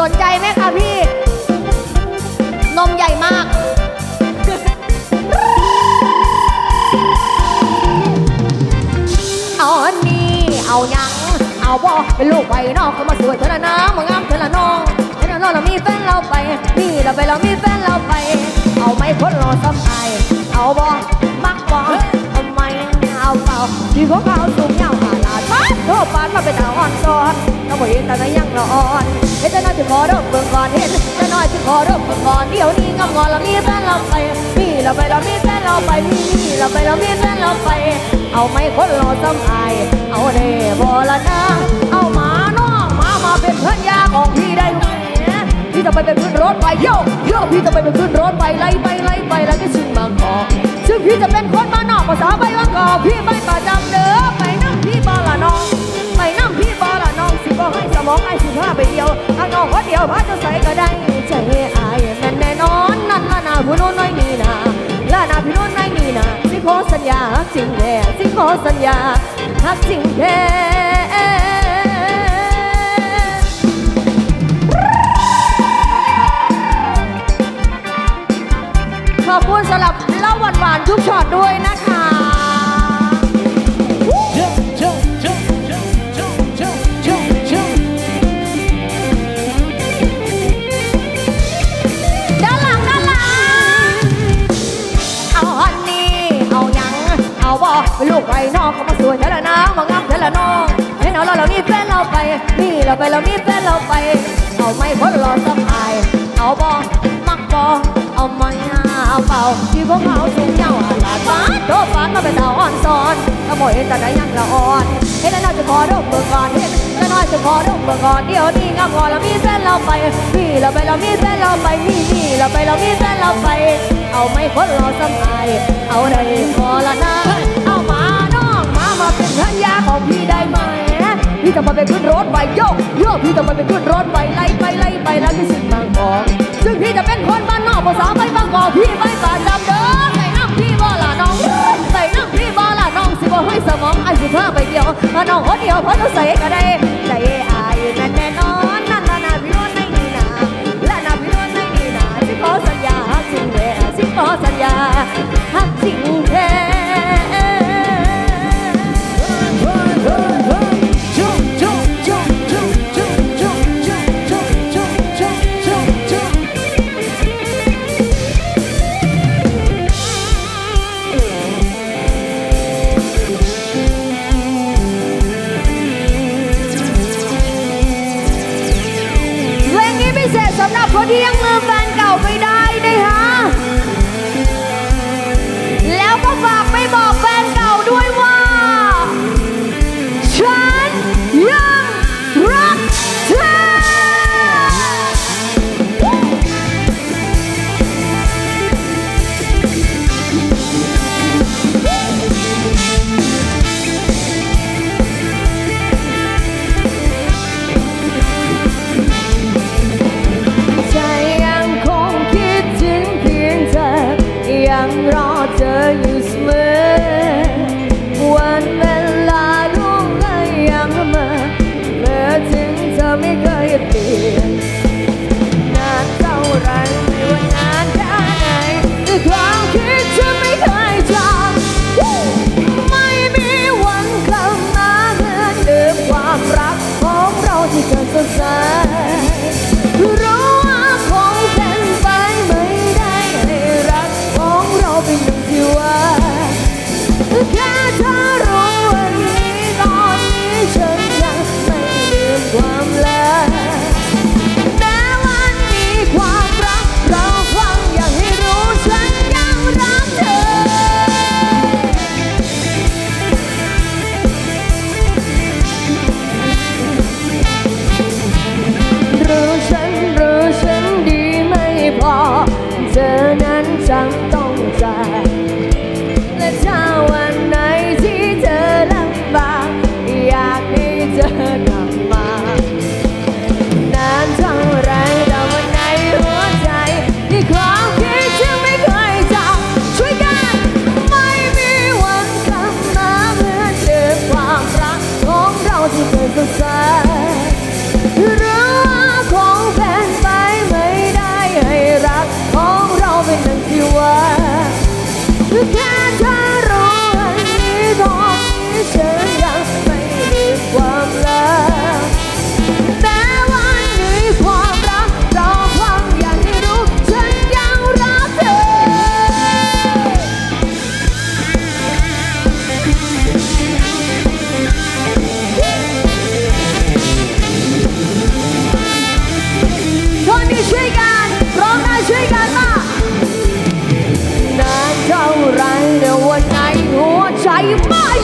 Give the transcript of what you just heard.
สนใจไหมคะพี่ นมใหญ่มากเอาอันนี้เอายัง เอาบ่เป็นลูกไปนอกก็มาสวยเธอละนะมางามเธอละน้องเธอละน้องเรามีแฟนเราไปนี่เราไปเรามีแฟนเราไป เอาไม่พ้นรอซ้ำไอเอาบ่มักบ่ทำไมเอาเปล่าที่พวกเขาสูงยาวขาลาดมาโทษปานมาเป็นดาวอ่อนซ้อน เราบ่เห็นแต่ในยังละอ่อนเห็นแต่น้อยจะขอริ่มเบิ่งก่อนเห็นแต่น้อยจะขอริ่มเบิ่งก่อนเดี๋ยวนี้งำงอนเรามีแฟนเราไปนี่เราไปเรามีแฟนเราไปนี่นี่เราไปเรามีแฟนเราไป เอาไม่คนรอซ้ำไอเอาเด้บ่ละนะเอาหมาน้องหมามาเป็นเพื่อนยาของพี่ได้ไหมพี่จะไปเป็นขึ้นรถไปโยกโยกพี่จะไปเป็นขึ้นรถไปไล่ไปไล่ไปแล้วก็ชิงบางกอกซึ่งพี่จะเป็นคนมานอกภาษาไปบางกอกพี่ไม่ประจำเด้อไปนั่งพี่บอละน้อง บอให้สมองไอ้สิบห้าไปเดียวข้างนอกคนเดียวพาจะใส่ก็ได้ใจไอ้แม่นแน่นอนนั่นละนาผู้โน้นน้อยนี่นาละนาพี่โน้นน้อยนี่นาสิขอสัญญาจริงแท้สิขอสัญญาฮักจริงแท้ขอบคุณสำหรับเล่าหวานๆทุกช็อตด้วยนะคะ เป็นลูกไปนอกเขามาสวยเธอละน้ามางามเธอละน้องเห็นเอาเราเรานี่แฟนเราไป นี่เราไปเรานี่แฟนเราไป เอาไม่พ้นรอสักอาย เอาบอมักบอเอาไม่เอาเป่าที่พวกเขาสูงยาวอาลาดฟ้าโดฟ้ามาเป็นดาวอ่อนซ้อนถ้าบ่เห็นแต่ไหนยังละอ่อนเห็นแล้วน่าจะขอดมเบิ่งก่อนเห็นแล้วน่าจะขอดมเบิ่งก่อนเดี๋ยวนี้งามก่อนเรามีแฟนเราไปนี่เราไปเรามีแฟนเราไปนี่นี่เราไปเรามีแฟนเราไป เอาไม่พ้นรอสักอาย เอาได้พอละนะ พี่จะมาเป็นขึ้นรถไปโยกโยกพี่จะมาเป็นขึ้นรถไปไล่ไปไล่ไปแล้วที่สิ่งบางกอกซึ่งพี่จะเป็นคนบ้านนอกภาษาไปบางกอกพี่ไปป่าจำเด้อใส่น้ำพี่บ่ล่ะน้องใส่น้ำพี่บ่ล่ะน้องสิบ่ให้สมองไอ้สิเธอไปเดียวมาน้องคนเดียวเพราะจะใส่ก็ได้ พอดียังลืมแฟนเก่าไม่ Are you mine?